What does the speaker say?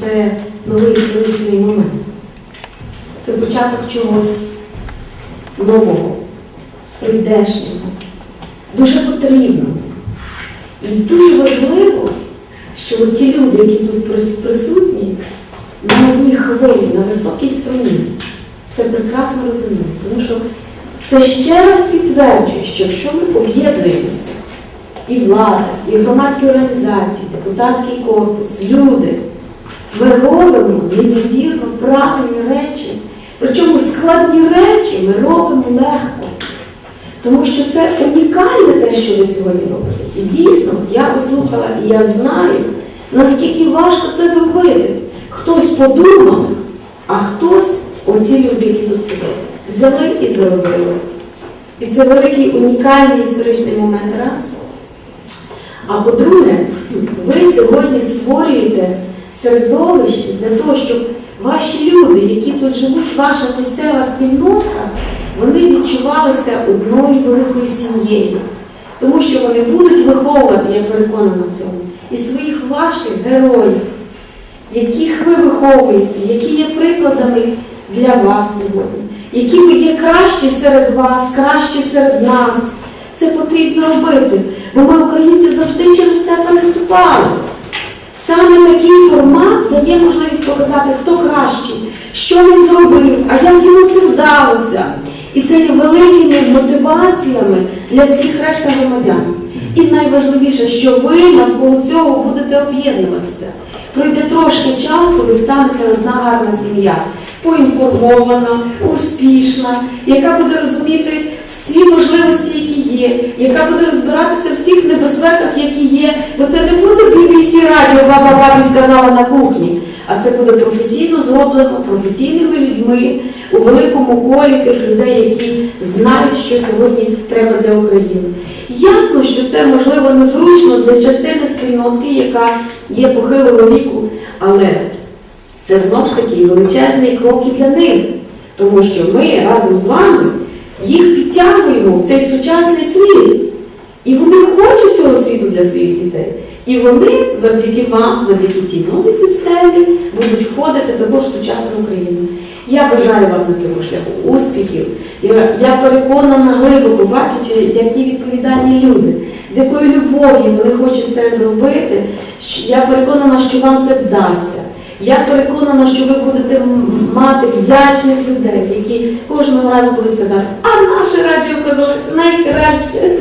це новий історичний момент. Це початок чогось нового, прийдешнього, дуже потрібного. І дуже важливо, що ті люди, які тут присутні, на одній хвилі, на високій струні, це прекрасно розуміють. Тому що це ще раз підтверджує, що якщо ми об'єднуємося, і влада, і громадські організації, депутатський корпус, люди, ми робимо неймовірно правильні речі. Причому складні речі ми робимо легко. Тому що це унікальне те, що ви сьогодні робите. І дійсно, я послухала і я знаю, наскільки важко це зробити. Хтось подумав, а хтось, оці люди, які тут сидять, взяли і зробили. І це великий унікальний історичний момент раз. А по-друге, ви сьогодні створюєте середовище для того, щоб ваші люди, які тут живуть, ваша місцева спільнота, вони відчувалися одною великою сім'єю. Тому що вони будуть виховувати, я переконана в цьому, і своїх ваших героїв, яких ви виховуєте, які є прикладами для вас сьогодні, які є кращі серед вас, кращі серед нас. Це потрібно робити, бо ми, українці, завжди через це переступали. Саме такий формат дає можливість показати, хто кращий, що він зробив, а як йому це вдалося. І це є великими мотиваціями для всіх решта громадян. І найважливіше, що ви навколо цього будете об'єднуватися. Пройде трошки часу, ви станете одна гарна сім'я, поінформована, успішна, яка буде розуміти всі можливості, які є, яка буде розбиратися в всіх небезпеках, які є. Бо це не буде BBC радіо, баба бабі сказала на кухні, а це буде професійно зроблено професійними людьми у великому колі тих людей, які знають, що сьогодні треба для України. Ясно, що це можливо незручно для частини спільнотки, яка є похилого віку, але це знову ж таки величезний крок і для них, тому що ми разом з вами їх підтягуємо в цей сучасний світ. І вони хочуть цього світу для своїх дітей. І вони завдяки вам, завдяки цій новій системі, будуть входити також в сучасну Україну. Я бажаю вам на цьому шляху успіхів. Я, переконана глибоко, бачачи, які відповідальні люди, з якою любов'ю вони хочуть це зробити. Я переконана, що вам це вдасться. Я переконана, що ви будете мати вдячних людей, які кожного разу будуть казати, а наше радіо казали, це найкраще.